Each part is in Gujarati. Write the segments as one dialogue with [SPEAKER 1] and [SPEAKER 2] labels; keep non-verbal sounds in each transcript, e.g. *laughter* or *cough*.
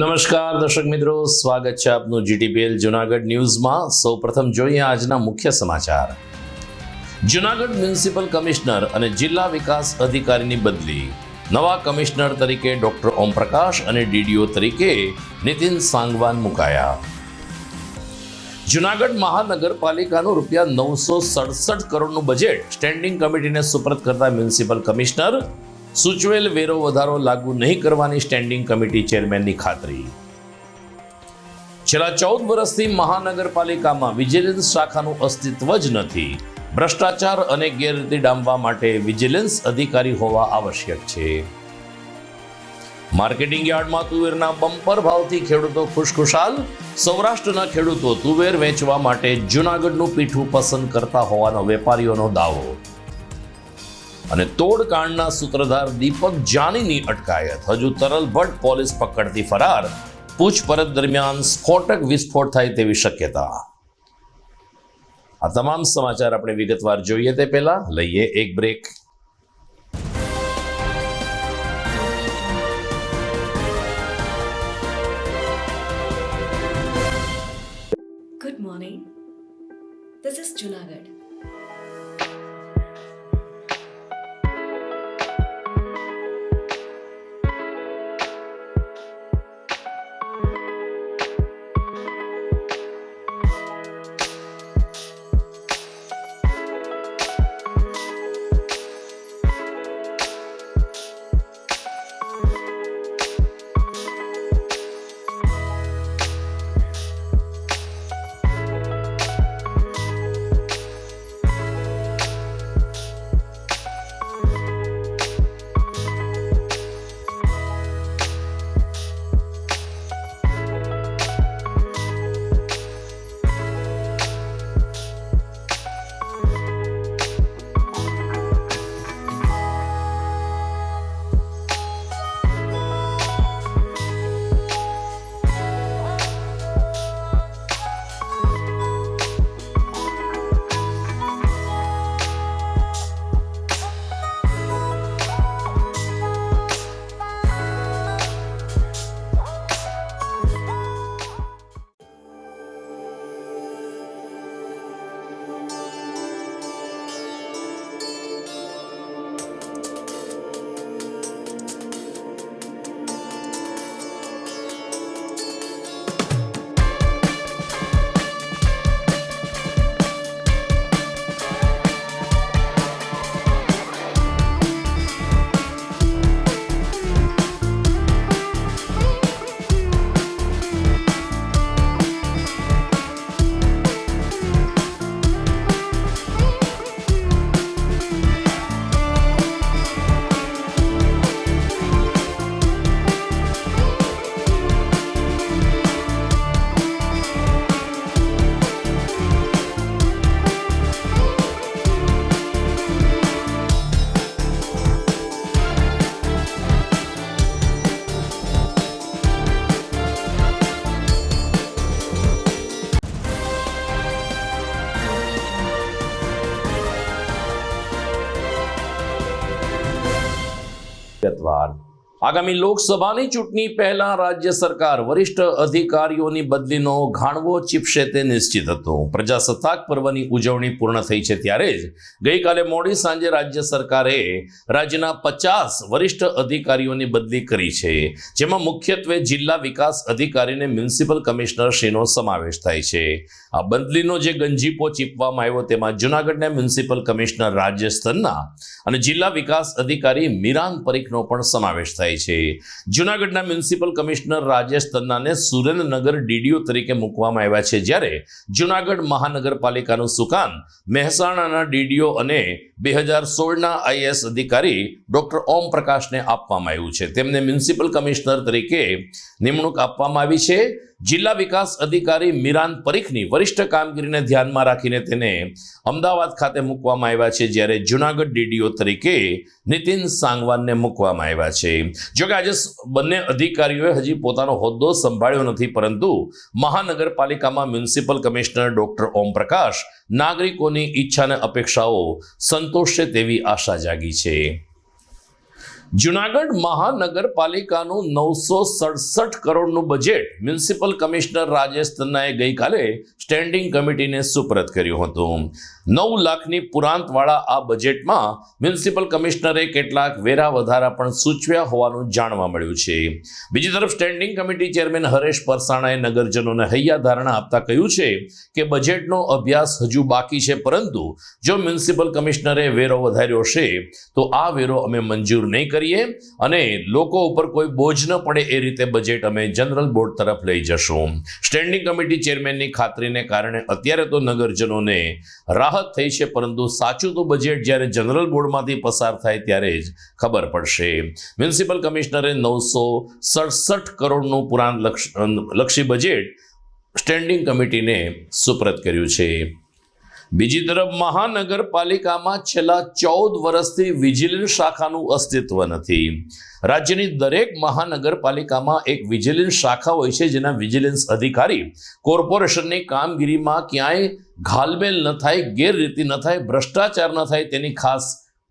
[SPEAKER 1] નમસ્કાર, દર્શક મિત્રો. સ્વાગત છે આપનું જીટીપીએલ જુનાગઢ ન્યૂઝમાં. સૌપ્રથમ જોઈએ આજના મુખ્ય સમાચાર. જુનાગઢ મ્યુનિસિપલ કમિશનર અને જિલ્લા વિકાસ અધિકારીની બદલી. નવા કમિશનર તરીકે ડોક્ટર ઓમપ્રકાશ અને ડીડીઓ તરીકે નીતિન સાંગવાન મુકાયા. જુનાગઢ મહાનગરપાલિકાનું રૂપિયા નવસો સડસઠ કરોડનું બજેટ સ્ટેન્ડિંગ કમિટીને સુપરત કરતા મ્યુનિસિપલ કમિશનર સૂચવેલ વેરો વધારો લાગુ નહીં કરવાની સ્ટેન્ડિંગ કમિટી ચેરમેનની ખાતરી. છેલ્લા ચૌદ વર્ષથી મહાનગરપાલિકામાં વિજિલન્સ શાખાનું અસ્તિત્વ જ નથી. ભ્રષ્ટાચાર અને ગેરરીતિ ડામવા માટે વિજિલન્સ અધિકારી હોવા આવશ્યક છે. માર્કેટિંગ યાર્ડમાં તુવેરના બમ્પર ભાવથી ખેડૂતો ખુશખુશાલ. સૌરાષ્ટ્રના ખેડૂતો તુવેર વેચવા માટે જૂનાગઢનું પીઠું પસંદ કરતા હોવાનો વેપારીઓનો દાવો. અને તોડકાંડના સૂત્રધાર દીપક જાનીની અટકાયત. હજુ તરલ ભટ્ટ પોલીસ પકડતી ફરાર. પૂછપરછ દરમિયાન સ્ફોટક વિસ્ફોટ થાય તેવી શક્યતા. આ તમામ સમાચાર આપણે વિગતવાર જોઈએ તે પહેલા. લઈએ એક break.
[SPEAKER 2] Good morning. This is Junagadh.
[SPEAKER 1] આગામી લોકસભાની ચૂંટણી પહેલા રાજ્ય સરકાર વરિષ્ઠ અધિકારીઓની બદલીનો ઘાણવો ચીપશે તે નિશ્ચિત હતો. પ્રજાસત્તાક પર્વની ઉજવણી પૂર્ણ થઈ છે ત્યારે જ ગઈકાલે મોડી સાંજે રાજ્ય સરકારે રાજ્યના પચાસ વરિષ્ઠ અધિકારીઓની બદલી કરી છે, જેમાં મુખ્યત્વે જિલ્લા વિકાસ અધિકારીને મ્યુનિસિપલ કમિશનર શ્રીનો સમાવેશ થાય છે. આ બદલીનો જે ગંજીપો ચીપવામાં આવ્યો તેમાં જૂનાગઢના મ્યુનિસિપલ કમિશનર રાજ્ય સ્તરના અને જિલ્લા વિકાસ અધિકારી મીરાન પરીખનો પણ સમાવેશ થાય છે જુનાગઢના મ્યુનિસિપલ કમિશનર રાજેશ તન્નાને સુરેન્દ્રનગર ડીડીઓ તરીકે મૂકવામાં આવ્યા છે. જ્યારે જુનાગઢ મહાનગરપાલિકાનું સુકાન મહેસાણાના ડીડીઓ અને બે હજાર સોળના આઈએસ અધિકારી ડોક્ટર ઓમ પ્રકાશને આપવામાં આવ્યું છે. તેમને મ્યુનિસિપલ કમિશનર તરીકે નિમણૂક આપવામાં આવી છે. જિલ્લા વિકાસ અધિકારી મીરાન પરીખની વરિષ્ઠ કામગીરીને ધ્યાનમાં રાખીને તેને અમદાવાદ ખાતે મૂકવામાં આવ્યા છે, જ્યારે જુનાગઢ ડીડીઓ તરીકે નીતિન સાંગવાનને મૂકવામાં આવ્યા છે. જોકે આજે બંને અધિકારીઓએ હજી પોતાનો હોદ્દો સંભાળ્યો નથી, પરંતુ મહાનગરપાલિકામાં municipal commissioner doctor Om Prakash નાગરિકોની ઈચ્છા અને અપેક્ષાઓ સંતોષશે તેવી આશા જાગી છે. જુનાગઢ મહાનગરપાલિકાનું નવસો સડસઠ કરોડનું બજેટ મ્યુનિસિપલ કમિશનર રાજેશ તન્નાએ ગઈકાલે સ્ટેન્ડિંગ કમિટીને સુપરત કર્યું હતું. નવ લાખની પુરાંતવાળા આ બજેટમાં મ્યુનિસિપલ કમિશનરે કેટલાક વેરા વધારા પણ સૂચવ્યા હોવાનું જાણવા મળ્યું છે. બીજી તરફ સ્ટેન્ડિંગ કમિટી ચેરમેન હરેશ પરસાણાએ નગરજનોને હૈયા ધારણા આપતા કહ્યું છે કે બજેટનો અભ્યાસ હજુ બાકી છે, પરંતુ જો મ્યુનિસિપલ કમિશનરે વેરો વધાર્યો છે, તો આ વેરો અમે મંજૂર નહીં કરીએ અને લોકો ઉપર કોઈ બોજ ન પડે એ રીતે બજેટ અમે જનરલ બોર્ડ તરફ લઈ જશું. સ્ટેન્ડિંગ કમિટી ચેરમેનની ખાતરીને કારણે અત્યારે તો નગરજનોને રાહત થઈ છે, પરંતુ સાચું તો બજેટ જ્યારે જનરલ બોર્ડમાંથી પસાર થાય ત્યારે જ ખબર પડશે. મ્યુનિસિપલ કમિશનરે નવસો સડસઠ કરોડનું પુરાણ લક્ષ બજેટ સ્ટેન્ડિંગ કમિટીને સુપ્રત કર્યું છે. બીજી તરફ મહાનગરપાલિકામાં છેલ્લા ચૌદ વર્ષથી વિજિલન્સ શાખાનું અસ્તિત્વ નથી. રાજ્યની દરેક મહાનગરપાલિકામાં એક વિજિલન્સ શાખા હોય છે, જેના વિજિલન્સ અધિકારી કોર્પોરેશનની કામગીરીમાં ક્યાંય ઘાલમેલ ન થાય, ગેરરીતિ ન થાય, ભ્રષ્ટાચાર ન થાય તેની ખાસ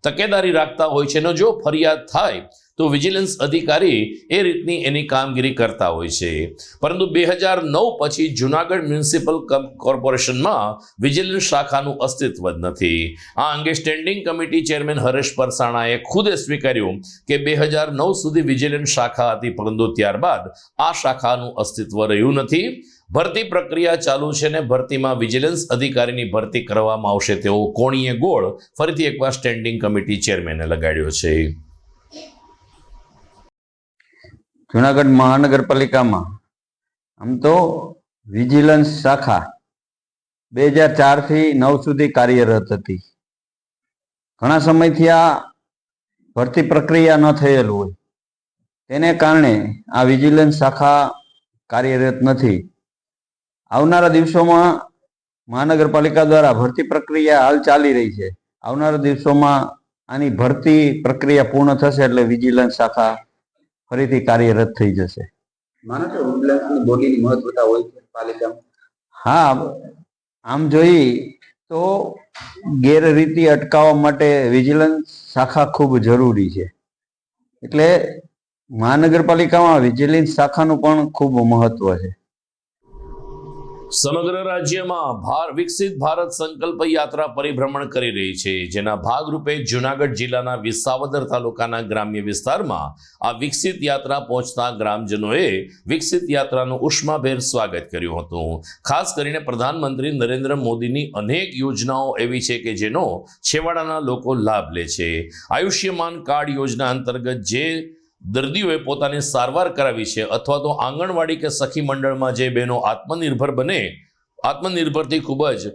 [SPEAKER 1] તકેદારી રાખતા હોય છે. અને જો ફરિયાદ થાય તો વિજિલન્સ અધિકારી એ રીતની એની કામગીરી કરતા હોય છે. પરંતુ બે હજાર નવ પછી જુનાગઢ મ્યુનિસિપલ કોર્પોરેશનમાં વિજિલન્સ શાખાનું અસ્તિત્વ જ નથી. આ અંગે સ્ટેન્ડિંગ કમિટી ચેરમેન હરેશ પરસાણાએ ખુદે સ્વીકાર્યું કે બે હજાર નવ સુધી વિજિલન્સ શાખા હતી, પરંતુ ત્યારબાદ આ શાખાનું અસ્તિત્વ રહ્યું નથી. ભરતી પ્રક્રિયા ચાલુ છે ને ભરતીમાં વિજિલન્સ અધિકારીની ભરતી કરવામાં આવશે તેવો કોણીય ગોળ ફરીથી એકવાર સ્ટેન્ડિંગ કમિટી ચેરમેને લગાડ્યો છે.
[SPEAKER 3] જુનાગઢ મહાનગરપાલિકામાં. આમ તો વિજિલન્સ શાખા બે હજાર ચારથી નવ સુધી કાર્યરત હતી. ઘણા સમયથી આ ભરતી પ્રક્રિયા ન થયેલું હોય. તેને કારણે આ વિજિલન્સ શાખા કાર્યરત નથી. આવનારા દિવસોમાં મહાનગરપાલિકા દ્વારા ભરતી પ્રક્રિયા હાલ ચાલી રહી છે. આવનારા દિવસોમાં આની ભરતી પ્રક્રિયા પૂર્ણ થશે એટલે વિજિલન્સ શાખા ફરીથી કાર્યરત થઈ જશે.
[SPEAKER 4] માનો છો મહત્વતા હોય છે પાલિકામાં?
[SPEAKER 3] હા આમ જોઈ તો ગેરરીતિ અટકાવવા માટે વિજિલન્સ શાખા ખૂબ જરૂરી છે. એટલે મહાનગરપાલિકામાં વિજિલન્સ શાખાનું પણ ખૂબ મહત્વ છે.
[SPEAKER 1] સમગ્ર રાજ્યમાં ભાર વિકસિત ભારત સંકલ્પ યાત્રા પરિભ્રમણ કરી રહી છે. જેના ભાગરૂપે જુનાગઢ જિલ્લાના વિસાવદર તાલુકાના ગ્રામ્ય વિસ્તારમાં આ વિકસિત યાત્રા પહોંચતા ગ્રામજનોએ વિકસિત યાત્રાનું ઉષ્માભેર સ્વાગત કર્યું હતું. ખાસ કરીને પ્રધાનમંત્રી નરેન્દ્ર મોદીની અનેક યોજનાઓ એવી છે કે જેનો છેવાડાના લોકો લાભ લે છે. આયુષ્યમાન કાર્ડ યોજના અંતર્ગત જે દર્દીઓએ પોતાની સારવાર કરાવી છે અથવા તો આંગણવાડી કે સખી મંડળમાં જે બહેનો આત્મનિર્ભર બને, આત્મનિર્ભરથી ખૂબ જ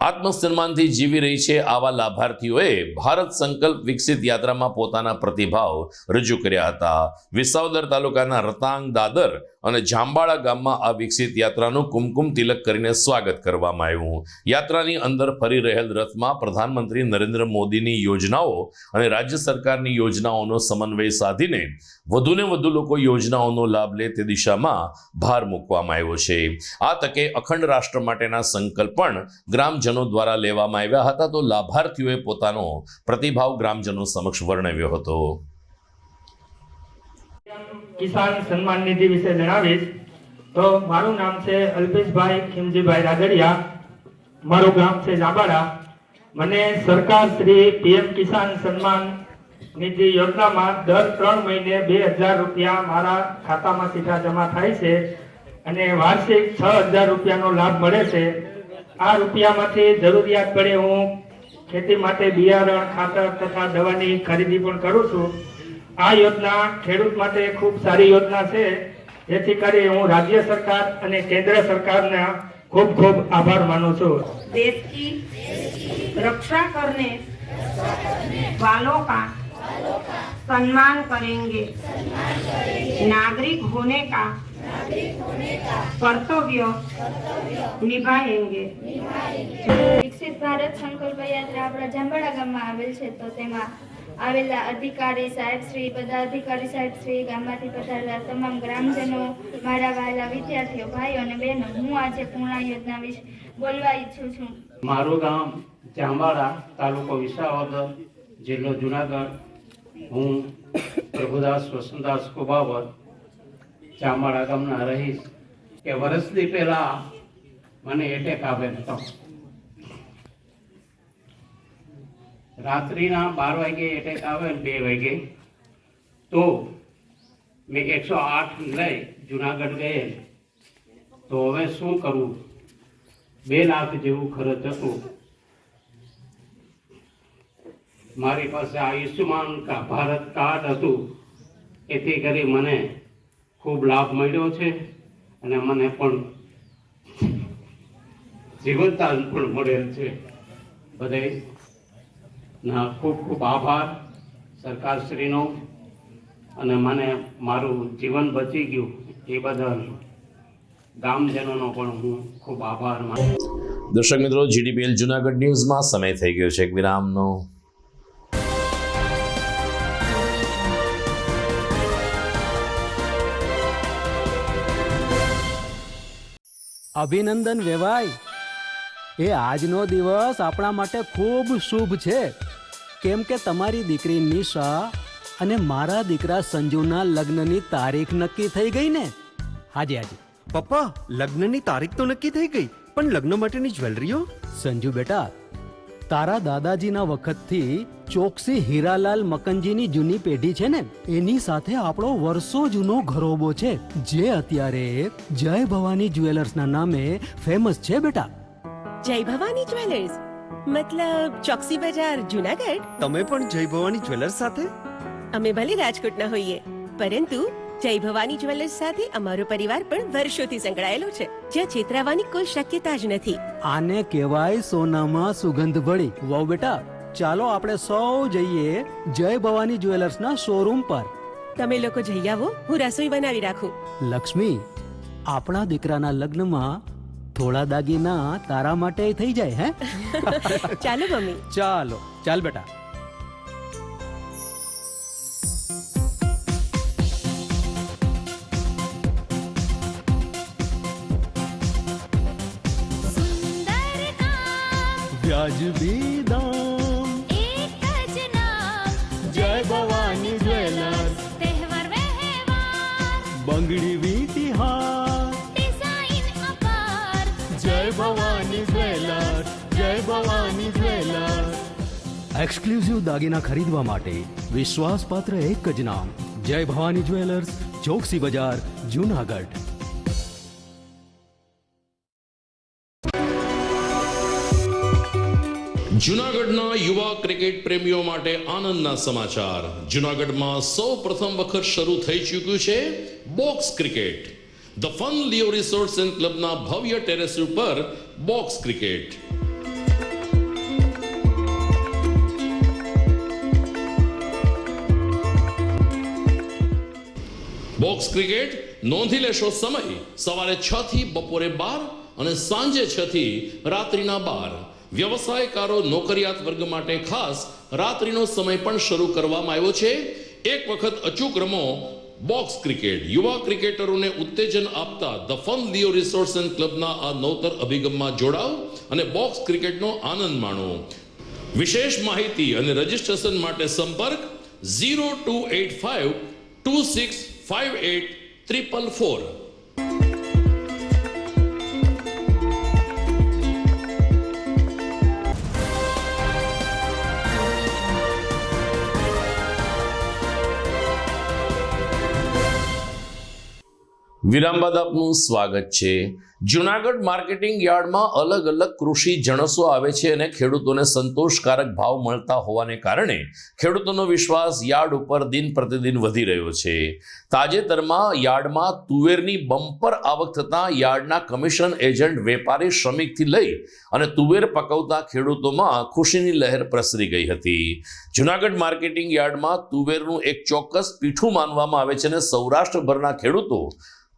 [SPEAKER 1] આત્મસન્માનથી જીવી રહી છે આવા લાભાર્થીઓએ ભારત સંકલ્પ વિકસિત યાત્રામાં પોતાના પ્રતિભાવ રજૂ કર્યા હતા. વિસાવદર તાલુકાના રતાંગ દાદર અને જાંબાળા ગામમાં આ વિકસિત યાત્રાનું કુમકુમ તિલક કરીને સ્વાગત કરવામાં આવ્યું યાત્રાની અંદર ફરી રહેલ રથમાં પ્રધાનમંત્રી નરેન્દ્ર મોદીની યોજનાઓ અને રાજ્ય સરકારની યોજનાઓનો સમન્વય સાધીને વધુને વધુ લોકો યોજનાઓનો લાભ લે તે દિશામાં ભાર મૂકવામાં આવ્યો છે. આ તકે અખંડ રાષ્ટ્ર માટેના સંકલ્પ પણ ગ્રામજનો દ્વારા લેવામાં આવ્યા હતા. તો લાભાર્થીઓએ પોતાનો પ્રતિભાવ ગ્રામજનો સમક્ષ વર્ણવ્યો હતો.
[SPEAKER 5] કિસાન સન્માન નિધિ વિશે જણાવીશ. તો મારું નામ છે અલ્પેશભાઈ ખીમજીભાઈ રાદડિયા મારું ગામ છે જાબાડા મને સરકાર શ્રી પીએમ કિસાન સન્માન નિધિ યોજનામાં દર ત્રણ મહિને બે હજાર રૂપિયા મારા ખાતામાં સીધા જમા થાય છે અને વાર્ષિક છ હજાર રૂપિયાનો લાભ મળે છે. આ રૂપિયામાંથી જરૂરિયાત પડે હું ખેતી માટે બિયારણ, ખાતર તથા દવાની ખરીદી પણ કરું છું. આ યોજના ખેડૂત માટે ખૂબ સારી યોજના છે જેથી કરી હું રાજ્ય સરકાર અને કેન્દ્ર સરકારના ખૂબ ખૂબ આભાર માનું છું
[SPEAKER 6] देश की रक्षा करने वालों का सम्मान करेंगे नागरिक होने का कर्तव्य निभाएंगे
[SPEAKER 7] વિકસિત ભારત સંકલ્પ યાત્રા આપણા જાંબાળા ગામમાં આવેલ છે તો તેમાં આવેલા અધિકારી સાહેબ શ્રી બધા અધિકારી સાહેબ શ્રી, ગામમાંથી પધારેલા તમામ ગ્રામજનો, મારા વહાલા વિદ્યાર્થીઓ, ભાઈઓ અને બહેનો, હું આજે પૂર્ણા યોજના વિશે બોલવા ઈચ્છું છું.
[SPEAKER 8] મારું ગામ જાંબાળા તાલુકો વિસાવદર જિલ્લો જુનાગઢ. હું પ્રભુદાસ વસંતદાસ કુબાવત ચામડા ગામના રહીશ કે વર્ષથી પહેલા મને એટેક આવેલ હતો રાત્રિના બાર વાગે એટેક આવે બે વાગે. તો મેં એકસો આઠ લઈ જુનાગઢ ગયેલ તો હવે શું કરવું બે લાખ જેવું ખર્ચ હતું. મારી પાસે આયુષ્યમાન ભારત કાર્ડ હતું. એથી કરી મને ખૂબ લાભ મળ્યો છે અને મને પણ જીવનદાન પણ મળેલ છે. બધે ના ખૂબ ખૂબ આભાર સરકારશ્રીનો અને મને મારું જીવન બચી ગયું એ બદલ ગામજનોનો પણ હું ખૂબ આભાર માનું
[SPEAKER 1] દર્શક મિત્રો જીડીપીએલ જુનાગઢ ન્યૂઝમાં સમય થઈ ગયો છે એક વિરામનો.
[SPEAKER 9] અભિનંદન વેવાય એ આજનો દિવસ આપણા માટે ખૂબ શુભ છે. કેમ કે તમારી દીકરી નિશા અને મારા દીકરા સંજુના લગ્નની તારીખ નક્કી થઈ ગઈ ને? હાજી હાજી.
[SPEAKER 10] પપ્પા લગ્નની તારીખ તો નક્કી થઈ ગઈ પણ લગ્ન માટેની જ્વેલરીઓ?
[SPEAKER 9] સંજુ બેટા તારા દાદાજીના વખતથી ચોકસી હીરાલાલ મકનજીની જૂની પેઢી છે ને? એની સાથે આપણો વર્ષો જૂનો ઘરોબો છે. જે અત્યારે જય ભવાની જ્વેલર્સના નામે ફેમસ છે બેટા.
[SPEAKER 11] જય ભવાની જ્વેલર્સ. મતલબ ચોકસી બજાર જુનાગઢ?
[SPEAKER 10] તમે પણ જય ભવાની જ્વેલર્સ સાથે?
[SPEAKER 11] અમે ભલે રાજકોટના હોઈએ પરંતુ જય ભવાની જ્વેલર્સ સાથે અમારો પરિવાર પણ વર્ષોથી સંકળાયેલો છે. જ્યાં છેતરાવાની કોઈ શક્યતા જ નથી.
[SPEAKER 9] આને કહેવાય સોનામાં સુગંધ ભળી વાવ બેટા ચાલો આપણે સૌ જઈએ જય ભવાની જ્વેલર્સના શોરૂમ પર.
[SPEAKER 11] તમે લોકો જઈ આવો હું રસોઈ બનાવી રાખું.
[SPEAKER 9] લક્ષ્મી આપણા દીકરાના લગ્નમાં થોડા દાગીના તારા માટે થઈ જાય હે? *laughs*
[SPEAKER 11] ચાલો મમ્મી.
[SPEAKER 9] ચાલો ચાલ બેટા. વ્યાજબી દામ એક્સક્લુઝિવ દાગીના ખરીદવા માટે વિશ્વાસપાત્ર એક જ નામ. જય ભવાની જ્વેલર્સ, ચોકસી બજાર, જુનાગઢ.
[SPEAKER 1] જુનાગઢના યુવા ક્રિકેટ પ્રેમીઓ માટે આનંદના સમાચાર. જુનાગઢમાં સૌ પ્રથમ વખત શરૂ થઈ ચૂક્યું છે box cricket. The fun Leo resorts and ક્લબના ભવ્ય ટેરેસ ઉપર બોક્સ ક્રિકેટ. બોક્સ ક્રિકેટ નોંધી લેશો સમય. સવારે છ થી બપોરે બાર અને સાંજે છ થી રાત્રિના બાર. વ્યવસાયકારો નોકરિયાત વર્ગ માટે ખાસ રાત્રિનો સમય પણ શરૂ કરવામાં આવ્યો છે. એક વખત અચૂક રમો બોક્સ ક્રિકેટ. યુવા ક્રિકેટરોને ઉત્તેજન આપતા the fun Leo resorts and ક્લબના આ નવતર અભિગમમાં જોડાઓ અને બોક્સ ક્રિકેટનો આનંદ માણો. વિશેષ માહિતી અને રજીસ્ટ્રેશન માટે સંપર્ક zero two eight five two six five eight triple four વિરામ બાદ આપનું સ્વાગત છે. જુનાગઢ માર્કેટિંગ યાર્ડમાં અલગ અલગ કૃષિ જણસો આવે છે અને ખેડૂતોને સંતોષકારક ભાવ મળતા હોવાને કારણે ખેડૂતોનો વિશ્વાસ યાર્ડ ઉપર દિન પ્રતિદિન વધી રહ્યો છે. તાજેતરમાં યાર્ડમાં તુવેરની બમ્પર આવક થતાં યાર્ડના કમિશન એજન્ટ વેપારી શ્રમિકથી લઈ અને તુવેર પકવતા ખેડૂતોમાં ખુશીની લહેર પ્રસરી ગઈ હતી. જુનાગઢ માર્કેટિંગ યાર્ડમાં તુવેરનું એક ચોક્કસ પીઠું માનવામાં આવે છે અને સૌરાષ્ટ્રભરના ખેડૂતો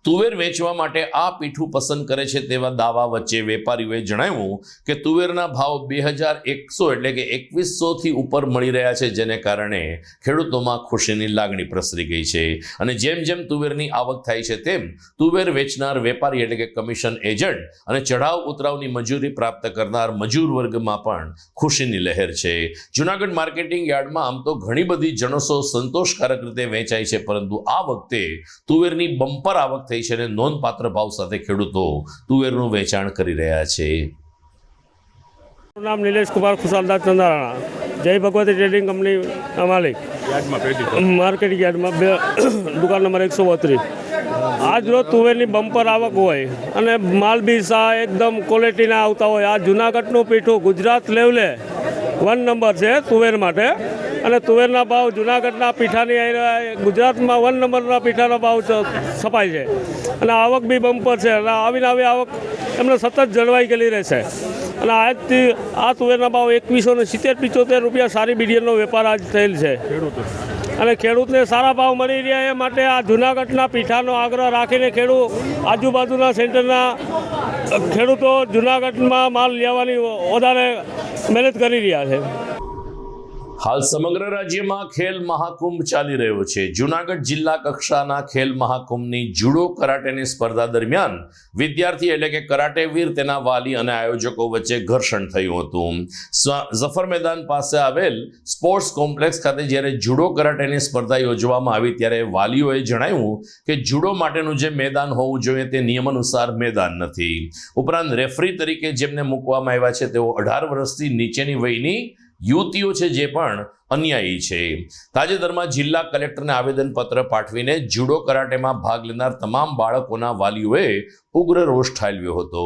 [SPEAKER 1] તુવેર વેચવા માટે આ પીઠું પસંદ કરે છે તેવા દાવા વચ્ચે વેપારીઓએ જણાવ્યું કે તુવેરના ભાવ બે હજાર એકસો એટલે કે એકવીસોથી ઉપર મળી રહ્યા છે, જેને કારણે ખેડૂતોમાં ખુશીની લાગણી પ્રસરી ગઈ છે. અને જેમ જેમ તુવેરની આવક થાય છે, તેમ તુવેર વેચનાર વેપારી એટલે કે કમિશન એજન્ટ અને ચઢાવ ઉતરાવની મજૂરી પ્રાપ્ત કરનાર મજૂર વર્ગમાં પણ ખુશીની લહેર છે. જુનાગઢ માર્કેટિંગ યાર્ડમાં આમ તો ઘણી બધી જણસો સંતોષકારક રીતે વેચાય છે, પરંતુ આ વખતે તુવેરની બમ્પર આવક થઈ છે અને નોંધપાત્ર ભાવ સાથે ખેડૂતો તુવેરનું વેચાણ કરી રહ્યા છે.
[SPEAKER 5] મારું નામ નિલેશ કુમાર ખુશાલદાસ ચંદારાણા. જય ભગવતી ટ્રેડિંગ કંપની માલિક. માર્કેટિંગ યાર્ડમાં બે *coughs* દુકાન નંબર એકસો બત્રીસ. આજ રોજ તુવેરની બમ્પર આવક હોય અને માલ બી સા એકદમ ક્વોલિટીના આવતા હોય. આ જુનાગઢનું પીઠું ગુજરાત લેવલે વન નંબર છે તુવેર માટે. અને તુવેરના ભાવ જુનાગઢના પીઠાની ગુજરાતમાં વન નંબરના પીઠાનો ભાવ છપાય છે. અને આવક બી બમ્પર છે. અને આવીને આવી આવક એમને સતત જળવાઈ ગયેલી રહેશે અને આજથી આ તુવેરના ભાવ એકવીસો ને સિત્તેર પિચોતેર રૂપિયા સારી બીડીયનનો વેપાર આજ થયેલ છે. અને ખેડૂતને સારા ભાવ મળી રહ્યા એ માટે આ જુનાગઢના પીઠાનો આગ્રહ રાખીને ખેડૂત આજુબાજુના સેન્ટરના ખેડૂતો જુનાગઢમાં માલ લેવાની વધારે મહેનત કરી રહ્યા છે.
[SPEAKER 1] હાલ સમગ્ર રાજ્યમાં ખેલ મહાકુંભ ચાલી રહ્યો છે. જુનાગઢ જિલ્લા કક્ષાના ખેલ મહાકુંભની જુડો કરાટેની સ્પર્ધા દરમિયાન વિદ્યાર્થી એટલે કે કરાટેવીર તેના વાલી અને આયોજકો વચ્ચે ઘર્ષણ થયું હતું. ઝફર મેદાન પાસે આવેલ સ્પોર્ટ્સ કોમ્પ્લેક્સ ખાતે જ્યારે જુડો કરાટેની સ્પર્ધા યોજવામાં આવી ત્યારે વાલીઓએ જણાવ્યું કે જુડો માટેનું જે મેદાન હોવું જોઈએ તે નિયમ અનુસાર મેદાન નથી. ઉપરાંત રેફરી તરીકે જેમને મૂકવામાં આવ્યા છે તેઓ અઢાર વર્ષથી નીચેની વયની યુવતીઓ છે જે પણ અન્યાયી છે તાજેતરમાં જિલ્લા કલેક્ટરને આવેદનપત્ર પાઠવીને જુડો કરાટેમાં ભાગ લેનાર તમામ બાળકોના વાલીઓએ ઉગ્ર રોષ ઠાલવ્યો હતો.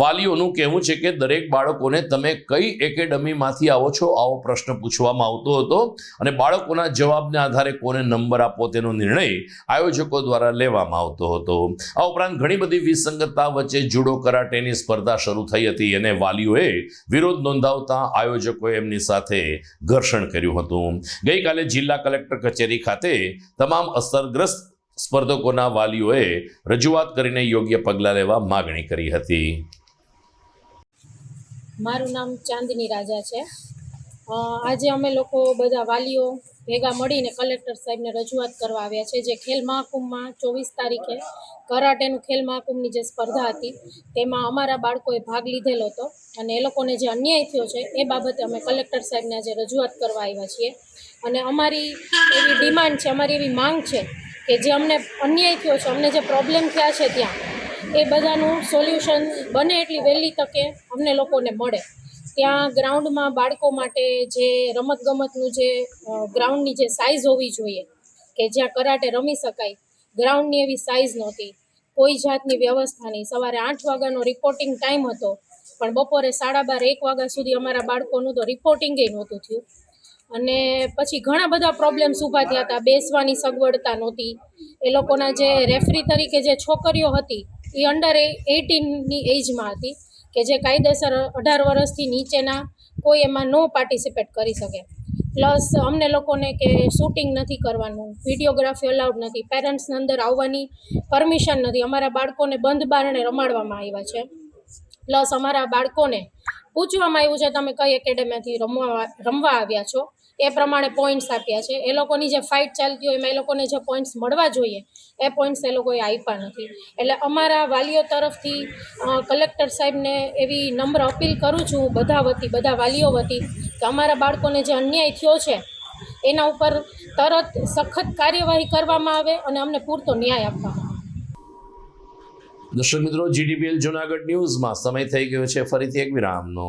[SPEAKER 1] વાલીઓનું કહેવું છે કે દરેક બાળકોને તમે કઈ એકેડમીમાંથી આવો છો આવો પ્રશ્ન પૂછવામાં આવતો હતો અને બાળકોના જવાબને આધારે કોને નંબર આપવો તેનો નિર્ણય આયોજકો દ્વારા લેવામાં આવતો હતો. આ ઉપરાંત ઘણી બધી વિસંગતતા વચ્ચે જુડો કરાટેની સ્પર્ધા શરૂ થઈ હતી અને વાલીઓએ વિરોધ નોંધાવતા આયોજકોએ એમની સાથે ઘર્ષણ કર્યું હતું. ગઈકાલે જિલ્લા કલેક્ટર કચેરી ખાતે તમામ અસરગ્રસ્ત સ્પર્ધકોના વાલીઓએ રજૂઆત કરીને યોગ્ય પગલાં લેવા માગણી કરી હતી.
[SPEAKER 12] મારું નામ ચાંદની રાજા છે. આજે અમે લોકો બધા વાલીઓ ભેગા મળીને કલેક્ટર સાહેબને રજૂઆત કરવા આવ્યા છે. જે ખેલ મહાકુંભમાં ચોવીસ તારીખે કરાટેનું ખેલ મહાકુંભની જે સ્પર્ધા હતી, તેમાં અમારા બાળકોએ ભાગ લીધેલો હતો અને એ લોકોને જે અન્યાય થયો છે, એ બાબતે અમે કલેક્ટર સાહેબને આજે રજૂઆત કરવા આવ્યા છીએ. અને અમારી એવી ડિમાન્ડ છે, અમારી એવી માંગ છે કે જે અમને અન્યાય થયો છે, અમને જે પ્રોબ્લેમ થયા છે ત્યાં, એ બધાનું સોલ્યુશન બને એટલી વહેલી તકે અમને લોકોને મળે. ત્યાં ગ્રાઉન્ડમાં બાળકો માટે જે રમતગમતનું જે ગ્રાઉન્ડની જે સાઇઝ હોવી જોઈએ, કે જ્યાં કરાટે રમી શકાય ગ્રાઉન્ડની એવી સાઇઝ નહોતી. કોઈ જાતની વ્યવસ્થા નહીં. સવારે આઠ વાગ્યાનો રિપોર્ટિંગ ટાઈમ હતો, પણ બપોરે સાડા બાર, એક વાગ્યા સુધી અમારા બાળકોનું તો રિપોર્ટિંગે નહોતું થયું. અને પછી ઘણા બધા પ્રોબ્લેમ્સ ઊભા થયા હતા. બેસવાની સગવડતા નહોતી. એ લોકોના જે રેફરી તરીકે જે છોકરીઓ હતી, એ અંડર એટીનની એજમાં હતી. કે જે કાયદેસર અઢાર વર્ષથી નીચેના કોઈ એમાં નો પાર્ટિસિપેટ કરી શકે. પ્લસ અમને લોકોને કે શૂટિંગ નથી કરવાનું વિડીયોગ્રાફી અલાઉડ નથી પેરેન્ટ્સને અંદર આવવાની પરમિશન નથી. અમારા બાળકોને બંધ બારણે રમાડવામાં આવ્યા છે. પ્લસ અમારા બાળકોને પૂછવામાં આવ્યું છે, તમે કઈ એકેડેમીથી રમવા રમવા આવ્યા છો? એ પ્રમાણે પોઈન્ટ્સ આપ્યા છે. એ લોકોની જે ફાઇટ ચાલતી હોય એમાં એ લોકોને જે પોઈન્ટ્સ મળવા જોઈએ, એ પોઈન્ટ્સ એ લોકોએ આપ્યા નથી. એટલે અમારા વાલીઓ તરફથી કલેક્ટર સાહેબને એવી નમ્ર અપીલ કરું છું બધા વતી, બધા વાલીઓ વતી, કે અમારા બાળકોને જે અન્યાય થયો છે, એના ઉપર તરત સખત કાર્યવાહી કરવામાં આવે અને અમને પૂરતો ન્યાય આપવામાં આવે.
[SPEAKER 1] દર્શક મિત્રો જીડીપીએલ જુનાગઢ ન્યૂઝમાં સમય થઈ ગયો છે. ફરીથી એક વિરામનો.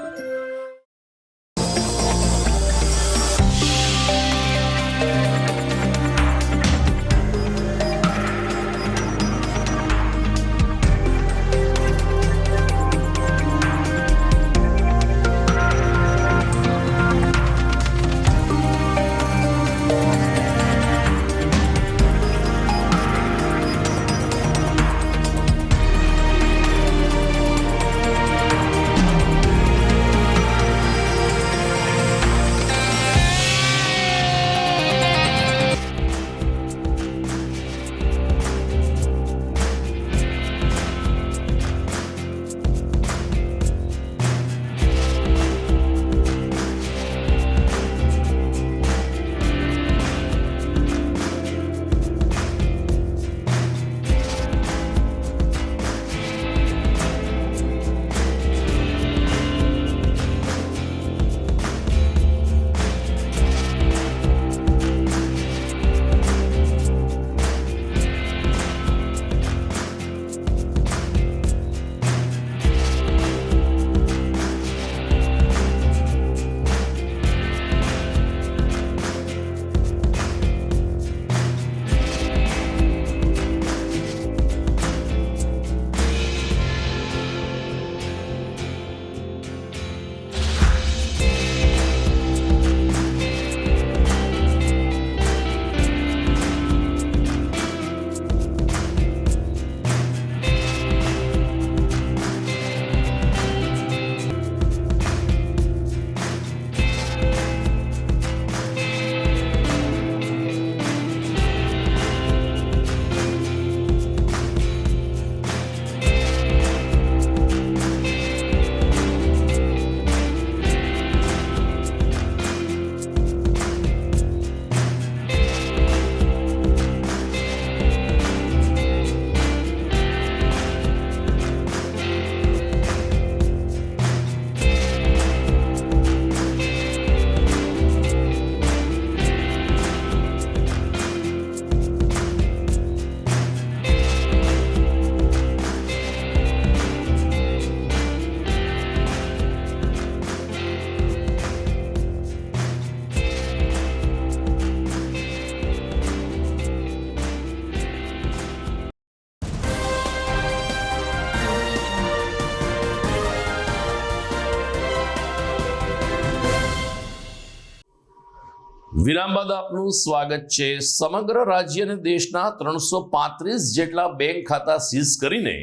[SPEAKER 1] વિરામ બાદ આપનું સ્વાગત છે. સમગ્ર રાજ્ય અને દેશના ત્રણસો પાંત્રીસ જેટલા બેંક ખાતા સીઝ કરીને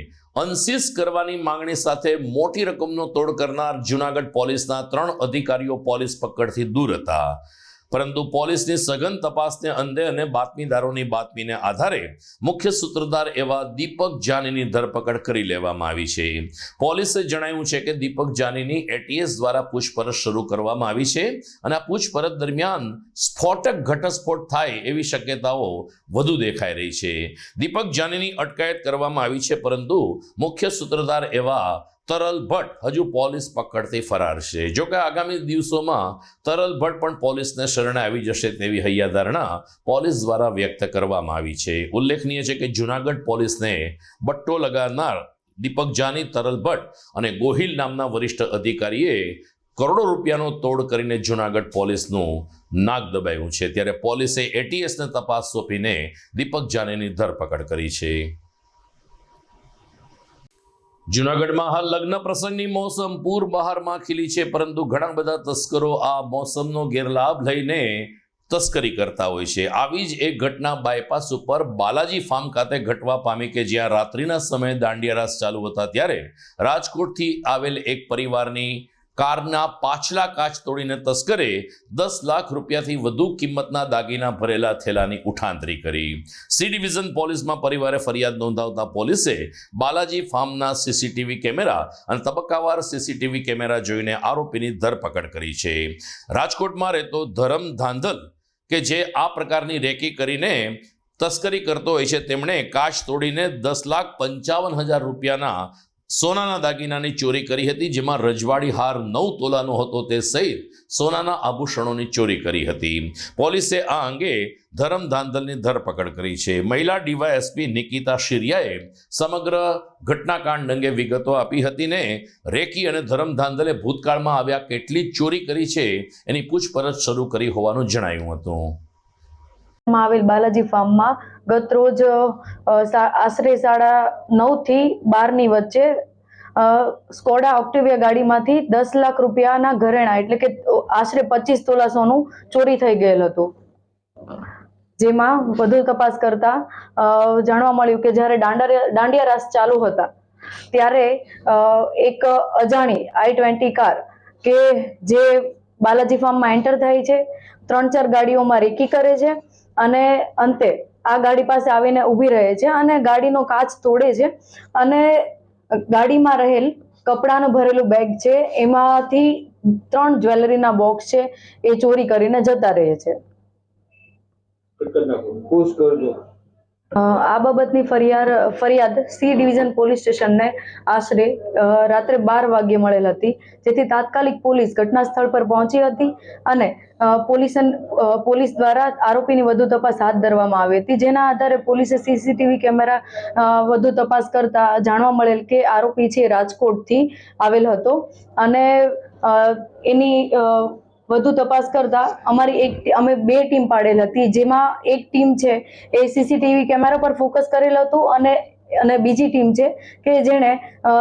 [SPEAKER 1] અનસીઝ કરવાની માંગણી સાથે મોટી રકમનો તોડ કરનાર જુનાગઢ પોલીસના ત્રણ અધિકારીઓ પોલીસ પકડથી દૂર હતા. પરંતુ પોલીસની સઘન તપાસને અંતે અને બાતમીદારોની બાતમીને આધારે મુખ્ય સૂત્રધાર એવા દીપક જાનીની ધરપકડ કરી લેવામાં આવી છે. પોલીસે જણાવ્યું છે કે દીપક જાનીની એટીએસ દ્વારા પૂછપરછ શરૂ કરવામાં આવી છે અને આ પૂછપરછ દરમિયાન સ્ફોટક ઘટસ્ફોટ થાય એવી શક્યતાઓ વધુ દેખાઈ રહી છે. દીપક જાનીની અટકાયત કરવામાં આવી છે પરંતુ મુખ્ય સૂત્રધાર એવા તરલ ભટ્ટ હજુ પોલીસ પકડથી ફરાર છે. જો કે આગામી દિવસોમાં તરલ ભટ્ટ પણ પોલીસને શરણે આવી જશે તેવી હૈયાધારણા પોલીસ દ્વારા વ્યક્ત કરવામાં આવી છે. ઉલ્લેખનીય છે કે જુનાગઢ પોલીસને બટ્ટો લગાવનાર દીપક જાની, તરલ ભટ્ટ અને ગોહિલ નામના વરિષ્ઠ અધિકારીએ કરોડો રૂપિયાનો તોડ કરીને જુનાગઢ પોલીસનું નાક દબાયું છે. ત્યારે પોલીસે એટીએસને તપાસ સોંપીને દીપક જાનીની ધરપકડ કરી છે. જુનાગઢમાં હાલ લગ્ન પ્રસંગની મોસમ પૂર બહારમાં ખીલી છે, પરંતુ ઘણા બધા તસ્કરો આ મોસમનો ગેરલાભ લઈને તસ્કરી કરતા હોય છે. આવી જ એક ઘટના બાયપાસ ઉપર બાલાજી ફાર્મ ખાતે ઘટવા પામી કે જ્યાં રાત્રિના સમયે દાંડિયા રાસ ચાલુ હતા, ત્યારે રાજકોટથી આવેલ એક પરિવારની કારના પાછલા કાચ તોડીને તસ્કરે દસ લાખ રૂપિયાથી વધુ કિંમતના દાગીના ભરેલા થેલાની ઉઠાંતરી કરી. સી ડિવિઝન પોલીસમાં પરિવારે ફરિયાદ નોંધાવતા પોલીસે બાલાજી ફાર્મના સીસીટીવી કેમેરા અને તબક્કાવાર સીસીટીવી કેમેરા જોઈને આરોપીની ધરપકડ કરી છે. રાજકોટમાં રહેતો ધરમ ધાંધલ કે જે આ પ્રકારની રેકી કરીને તસ્કરી કરતો હોય છે, તેમણે કાચ તોડીને દસ લાખ પંચાવન હજાર રૂપિયાના સોનાના દાગીનાની ચોરી કરી હતી, જેમાં રજવાડી હાર નવ તોલાનો હતો તે સહિત સોનાના આભૂષણોની ચોરી કરી હતી. પોલીસે આ અંગે ધરમ ધાંધલની ધરપકડ કરી છે. મહિલા ડીવાયએસપી નિકિતા શિરિયાએ સમગ્ર ઘટનાકાંડ અંગે વિગતો આપી હતી ને રેકી અને ધરમ ધાંધલે ભૂતકાળમાં આવ્યા કેટલી ચોરી કરી છે એની પૂછપરછ શરૂ કરી હોવાનું જણાયું હતું.
[SPEAKER 13] માં આવેલ બાલાજી ફાર્મમાં ગત રોજ અ, સા- આશરે સાડા નવથી બારની વચ્ચે સ્કોડા ઓક્ટિવિયા ગાડીમાંથી દસ લાખ રૂપિયાના ઘરેણા એટલે કે આશરે પચીસ તોલા સોનું ચોરી થઈ ગયેલ હતું. જેમાં વધુ તપાસ કરતા જાણવા મળ્યું કે જ્યારે દાંડિયા દાંડિયા રાસ ચાલુ હતા ત્યારે એક અજાણી આઈ ટ્વેન્ટી કાર કે જે બાલાજી ફાર્મમાં એન્ટર થાય છે ત્રણ ચાર ગાડીઓમાં રેકી કરે છે અને અંતે આ ગાડી પાસે આવીને ઊભી રહે છે અને ગાડીનો કાચ તોડે છે અને ગાડીમાં રહેલ કપડાનું ભરેલું બેગ છે એમાંથી ત્રણ જ્વેલરીના બોક્સ છે એ ચોરી કરીને જતા રહે છે. અ, આ બાબતની ફરિયાદ ફરિયાદ સી ડિવિઝન પોલીસ સ્ટેશનને આશરે રાત્રે બાર વાગ્યે મળેલ હતી. જેથી તાત્કાલિક પોલીસ ઘટના સ્થળ પર પહોંચી હતી અને પોલીસ પોલીસ દ્વારા આરોપીની વધુ તપાસ હાથ ધરવામાં આવી હતી. જેના આધારે પોલીસે સીસીટીવી કેમેરા વધુ તપાસ કરતા જાણવા મળેલ કે આરોપી છે રાજકોટથી આવેલ હતો. અને એની વધુ તપાસ કરતા અમારી એક અમે બે ટીમ પાડેલ હતી, જેમાં એક ટીમ છે એ સીસીટીવી કેમેરા પર ફોકસ કરેલ હતું અને અને બીજી ટીમ છે કે જેણે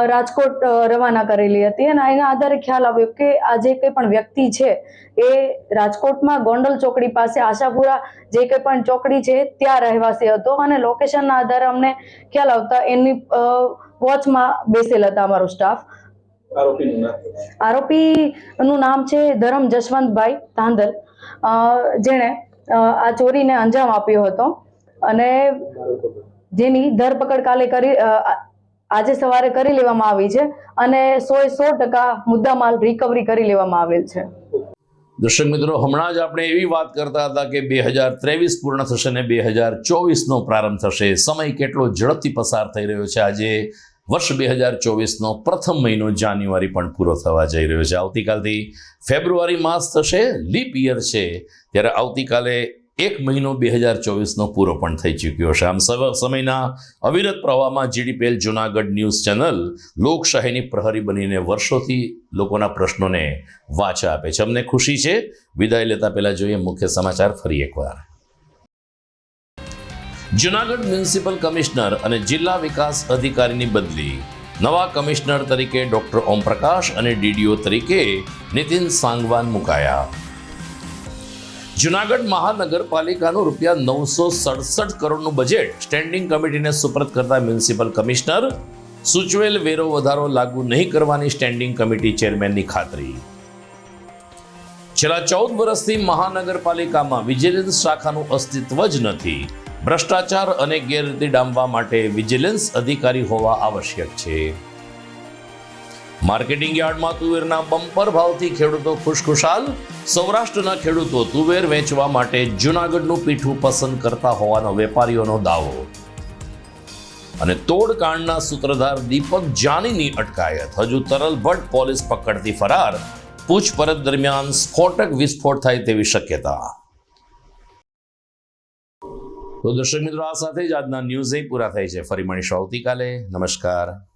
[SPEAKER 13] રાજકોટ રવાના કરેલી હતી અને એના આધારે ખ્યાલ આવ્યો કે આ જે કંઈ પણ વ્યક્તિ છે એ રાજકોટમાં ગોંડલ ચોકડી પાસે આશાપુરા જે કંઈ પણ ચોકડી છે ત્યાં રહેવાસી હતો અને લોકેશનના આધારે અમને ખ્યાલ આવતા એની વોચમાં બેસેલ હતા અમારો સ્ટાફ આરોપીનું નામ? છે ધરમ જશવંતભાઈ તાંદલ. જેણે આ ચોરીને અંજામ આપ્યો હતો અને જેની ધરપકડ કાલે કરી આજે સવારે કરી લેવામાં આવી છે અને સો એ સો ટકા મુદ્દામાલ રિકવરી કરી લેવામાં આવેલ છે.
[SPEAKER 1] દર્શક મિત્રો હમણાં જ આપણે એવી વાત કરતા હતા કે બે હજાર ત્રેવીસ પૂર્ણ થશે ને બે હજાર ચોવીસનો પ્રારંભ થશે. સમય કેટલો ઝડપથી પસાર થઈ રહ્યો છે? આજે વર્ષ બે હજાર ચોવીસનો પ્રથમ મહિનો જાન્યુઆરી પણ પૂરો થવા જઈ રહ્યો છે. આવતીકાલથી ફેબ્રુઆરી માસ થશે, લીપ યર છે. ત્યારે આવતીકાલે એક મહિનો બે હજાર ચોવીસનો પૂરો પણ થઈ ચૂક્યો છે. આમ સમયના અવિરત પ્રવાહમાં જીડીપીએલ જુનાગઢ ન્યૂઝ ચેનલ લોકશાહીની પ્રહરી બનીને વર્ષોથી લોકોના પ્રશ્નોને વાચા આપે છે. અમને ખુશી છે. વિદાય લેતા પહેલાં જોઈએ મુખ્ય સમાચાર ફરી એકવાર. જુનાગઢ મ્યુનિસિપલ કમિશનર અને જિલ્લા વિકાસ અધિકારીની બદલી. નવા કમિશનર તરીકે ડોક્ટર ઓમપ્રકાશ અને ડીડીઓ તરીકે નીતિન સાંગવાન મુકાયા. જુનાગઢ મહાનગરપાલિકાનું રૂપિયા નવસો સડસઠ કરોડનું બજેટ સ્ટેન્ડિંગ કમિટીને સુપરત કરતા મ્યુનિસિપલ કમિશનર સૂચવેલ વેરો વધારો લાગુ નહીં કરવાની સ્ટેન્ડિંગ કમિટી ચેરમેનની ખાતરી. છેલ્લા ચૌદ વર્ષથી મહાનગરપાલિકામાં વિજિલન્સ શાખાનું અસ્તિત્વ જ નથી. ભ્રષ્ટાચાર અને ગેરરીતિ ડામવા માટે વિજિલન્સ અધિકારી હોવા આવશ્યક છે. માર્કેટિંગ યાર્ડમાં તુવેરના બમ્પર ભાવથી ખેડૂતો ખુશખુશાલ. સૌરાષ્ટ્રના ખેડૂતો તુવેર વેચવા માટે જૂનાગઢનું પીઠું પસંદ કરતા હોવાનો વેપારીઓનો દાવો. અને તોડકાંડના સૂત્રધાર દીપક જાનીની અટકાયત. હજુ તરલ ભટ્ટ પોલીસ પકડતી ફરાર. પૂછપરછ દરમિયાન સ્ફોટક વિસ્ફોટ થાય તેવી શક્યતા. તો દર્શક મિત્રો, આ સાથે જ આજના ન્યૂઝ પૂરા થાય છે. ફરી મળીશું આવતીકાલે. નમસ્કાર.